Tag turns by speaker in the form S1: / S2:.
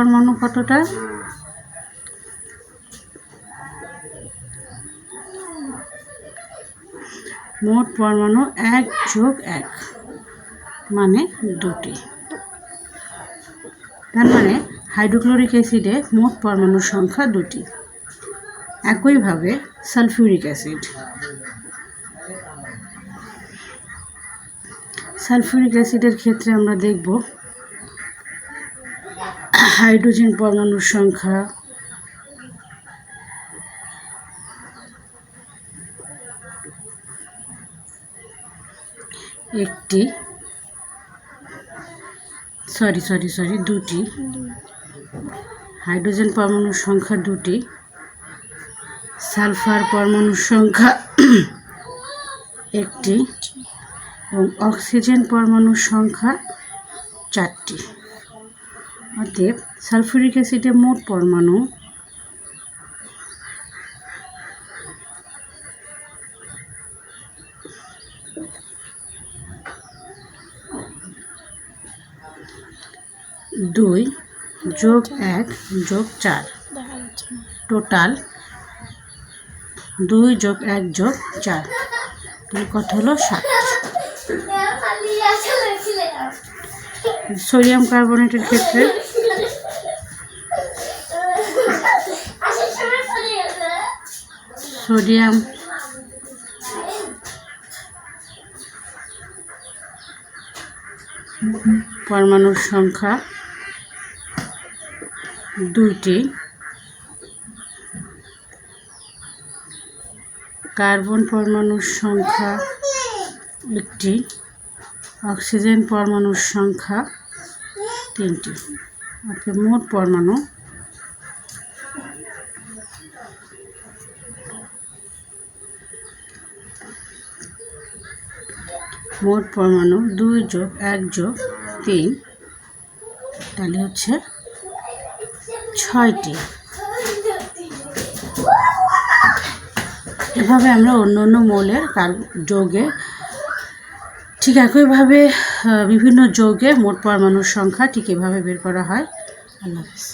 S1: পরমাণু কতটা? মোট পরমাণু এক যোগ এক মানে দুটি। তার মানে হাইড্রোক্লোরিক অ্যাসিডে মোট পরমাণুর সংখ্যা দুটি। একইভাবে সালফিউরিক অ্যাসিড। সালফিউরিক অ্যাসিডের ক্ষেত্রে আমরা দেখব হাইড্রোজেন পরমাণুর সংখ্যা। একটি। সরি সরি সরি দুটি। হাইড্রোজেন পরমাণুর সংখ্যা দুটি। সালফার পরমাণুর সংখ্যা একটি। এবং অক্সিজেন পরমাণুর সংখ্যা চারটি। অতএব সালফিউরিক অ্যাসিডের মোট পরমাণু। দুই যোগ এক যোগ চার। টোটাল দুই যোগ এক যোগ চার। কত হলো সাত? সোডিয়াম কার্বনেটের ক্ষেত্রে। সোডিয়াম। পরমাণুর সংখ্যা দুইটি। কার্বন পরমাণুর সংখ্যা একটি। অক্সিজেন পরমাণুর সংখ্যা তিনটি। অর্থাৎ মোট পরমাণু। মোট পরমাণু দুই যোগ এক যোগ তিন, তাহলে হচ্ছে ছয়টি। এভাবে আমরা অন্য অন্য মৌলের কার যোগে ঠিক একইভাবে বিভিন্ন যোগে মোট পরমাণুর সংখ্যা ঠিক এভাবে বের করা হয়। আল্লাহ হাফিজ।